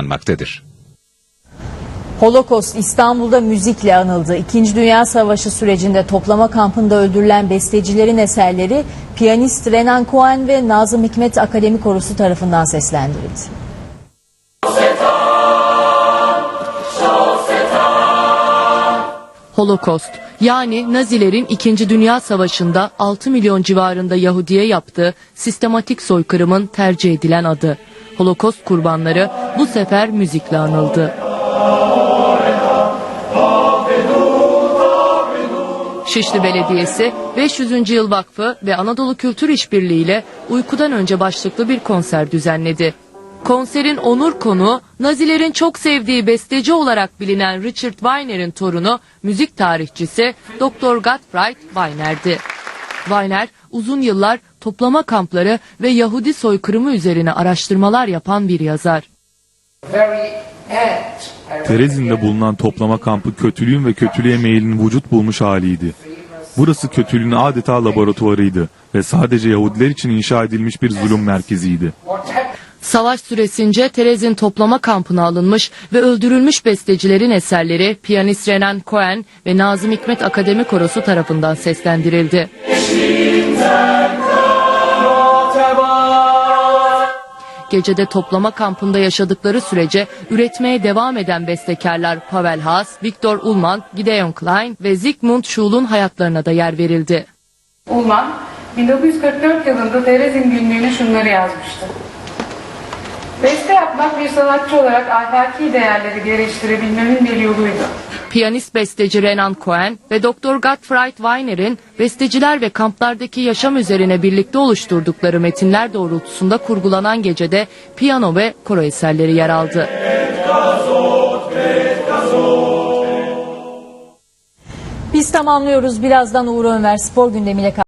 dayanmaktadır. Holocaust İstanbul'da müzikle anıldı. İkinci Dünya Savaşı sürecinde toplama kampında öldürülen bestecilerin eserleri piyanist Renan Cohen ve Nazım Hikmet Akademi Korosu tarafından seslendirildi. Holocaust yani Nazilerin 2. Dünya Savaşı'nda 6 milyon civarında Yahudiye yaptığı sistematik soykırımın tercih edilen adı. Holocaust kurbanları bu sefer müzikle anıldı. Şişli Belediyesi 500. Yıl Vakfı ve Anadolu Kültür İşbirliği ile uykudan önce başlıklı bir konser düzenledi. Konserin onur konuğu Nazilerin çok sevdiği besteci olarak bilinen Richard Wagner'in torunu müzik tarihçisi Dr. Gottfried Wagner'di. Wagner uzun yıllar toplama kampları ve Yahudi soykırımı üzerine araştırmalar yapan bir yazar. Terezin'de bulunan toplama kampı kötülüğün ve kötülüğe meylin vücut bulmuş haliydi. Burası kötülüğün adeta laboratuvarıydı ve sadece Yahudiler için inşa edilmiş bir zulüm merkeziydi. Savaş süresince Terezin toplama kampına alınmış ve öldürülmüş bestecilerin eserleri piyanist Renan Cohen ve Nazım Hikmet Akademi Korosu tarafından seslendirildi. Gecede toplama kampında yaşadıkları sürece üretmeye devam eden bestekarlar Pavel Haas, Viktor Ullmann, Gideon Klein ve Zygmunt Schul'un hayatlarına da yer verildi. Ulman 1944 yılında Terezin günlüğüne şunları yazmıştı. Beste yapmak bir sanatçı olarak ahlaki değerleri geliştirebilmemin bir yoluydu. Piyanist besteci Renan Cohen ve Dr. Gottfried Wagner'in besteciler ve kamplardaki yaşam üzerine birlikte oluşturdukları metinler doğrultusunda kurgulanan gecede piyano ve koro eserleri yer aldı. Biz tamamlıyoruz. Birazdan Uğur Önver spor gündemiyle